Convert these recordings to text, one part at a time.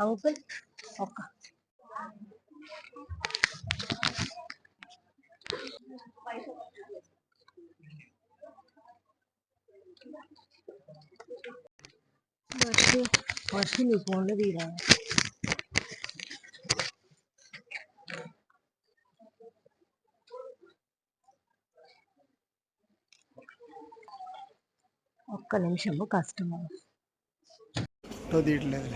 Uncle ఒక్క వర్షి వర్షి నీ ఫోన్లో తీరా ఒక్క నిమిషము కస్టమర్ ఫోటో తీయట్లేదు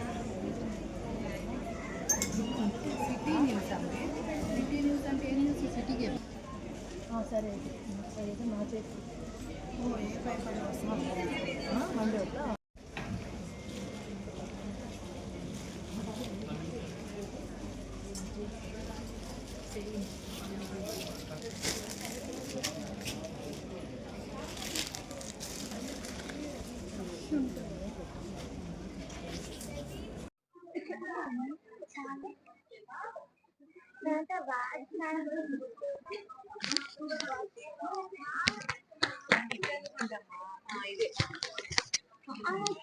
city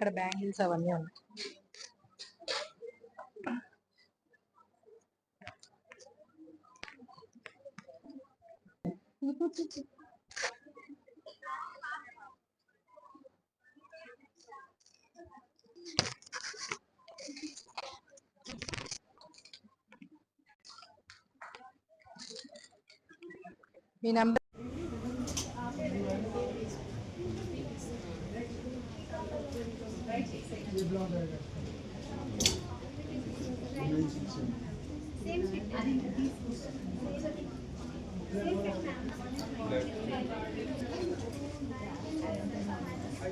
న్యూస్ అంటే ఏం న్యూస్ సిటీకి సరే అయితే మా చేసి ఓ ఏ పేపర్ వస్తుంది మండే నిషి నువ్వు చెల్లిని అక్కడ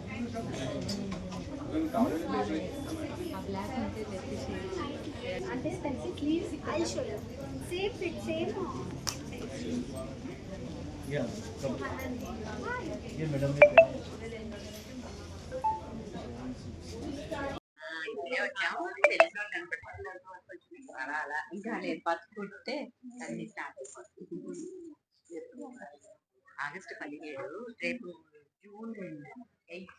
బ్యాంగిల్స్ అవన్నీ ఉన్నాయి మీ నంబర్ అంటే తెలిసి please I show you same fit same ఇప్పుడే వచ్చాము. తెలిసిన అలా ఇంకా నేను పట్టుకుంటే అన్ని స్టార్ట్ ఆగస్టు పదిహేడు రేపు జూన్ ఎయిట్.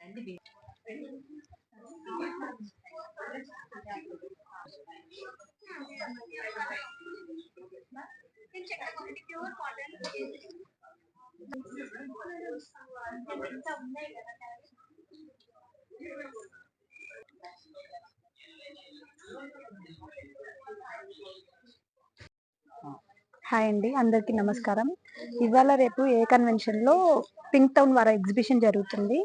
రండి హాయ్ అండి అందరికీ నమస్కారం. ఇవాళ రేపు ఏ కన్వెన్షన్లో పింక్ టౌన్ వారి ఎగ్జిబిషన్ జరుగుతుంది.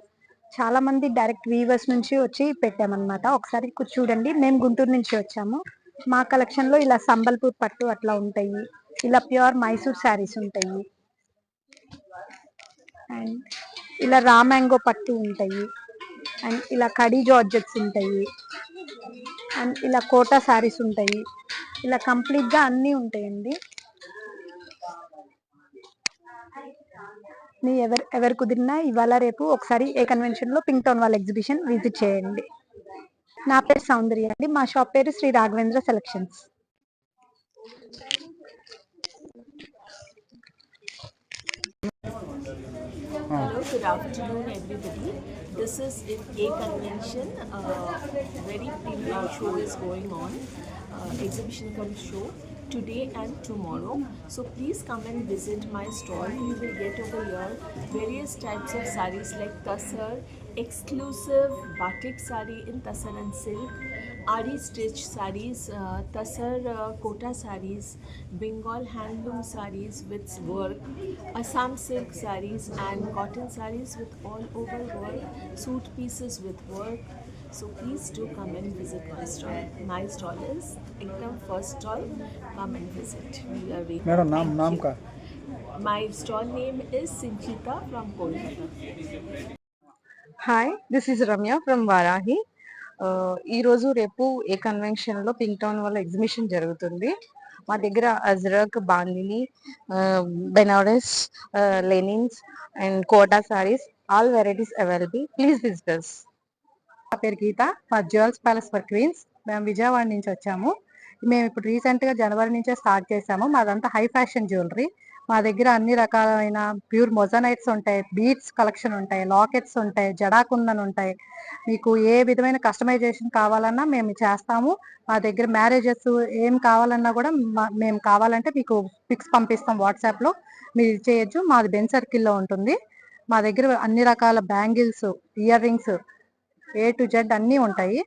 చాలా మంది డైరెక్ట్ వీవర్స్ నుంచి వచ్చి పెట్టామన్నమాట. ఒకసారి చూడండి మేము గుంటూరు నుంచి వచ్చాము. మా కలెక్షన్లో ఇలా సంబల్పూర్ పట్టు అట్లా ఉంటాయి. ఇలా ప్యూర్ మైసూర్ శారీస్ ఉంటాయి. అండ్ ఇలా రా మ్యాంగో పట్టు ఉంటాయి. అండ్ ఇలా కడీ జార్జెట్స్ ఉంటాయి. అండ్ ఇలా కోటా శారీస్ ఉంటాయి. ఇలా కంప్లీట్గా అన్నీ ఉంటాయండి. మీ ఎవరు ఎవరు కుదిరినా ఇవాళ రేపు ఒకసారి ఏ కన్వెన్షన్లో పింక్ టౌన్ వాళ్ళ ఎగ్జిబిషన్ విజిట్ చేయండి. నా పేరు సౌందర్య అండి. మా షాప్ పేరు Shri Raghavendra selections Good afternoon, everybody. This is A Convention. Uh, very premium show is going on. Uh, exhibition come show today and tomorrow. So please come and visit my stall. You will get over here various types of sarees like tasar, exclusive batik saree in tasar and silk, aari stitch saris tussar Kota saris Bengal handloom saris with work Assam silk saris and cotton saris with all over work suit pieces with work so please do come and visit my stall my stall is एकदम first stall come and visit मेरा नाम नाम का my stall name is Sinchita from Kolkata hi this is Ramya from Varahi ఈ రోజు రేపు ఏ కన్వెన్షన్లో పింక్ టౌన్ వల్ల ఎగ్జిబిషన్ జరుగుతుంది. మా దగ్గర Ajrakh bandhani Banaras linens and Kota saris all varieties available please visitors నా పేరు గీత. మా జ్యువెల్స్ ప్యాలెస్ ఫర్ క్వీన్స్ మేము విజయవాడ నుంచి వచ్చాము. మేము ఇప్పుడు రీసెంట్గా జనవరి నుంచే స్టార్ట్ చేసాము. మాదంతా హై ఫ్యాషన్ జ్యువెలరీ మా దగ్గర అన్ని రకాలైన ప్యూర్ మొజనైట్స్ ఉంటాయి బీడ్స్ కలెక్షన్ ఉంటాయి లాకెట్స్ ఉంటాయి జడాకుందన్ ఉంటాయి. మీకు ఏ విధమైన కస్టమైజేషన్ కావాలన్నా మేము చేస్తాము. మా దగ్గర మ్యారేజెస్ ఏం కావాలన్నా కూడా మా- మేము కావాలంటే మీకు పిక్స్ పంపిస్తాం వాట్సాప్లో. మీరు చేయొచ్చు. మాది బెన్ సర్కిల్లో ఉంటుంది. మా దగ్గర అన్ని రకాల bangles ear rings A to Z అన్నీ ఉంటాయి.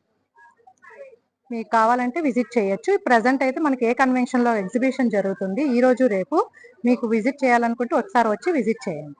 మీకు కావాలంటే విజిట్ చేయొచ్చు. ప్రజెంట్ అయితే మనకి ఏ కన్వెన్షన్లో ఎగ్జిబిషన్ జరుగుతుంది ఈ రోజు రేపు మీకు విజిట్ చేయాలనుకుంటే ఒకసారి వచ్చి విజిట్ చేయండి.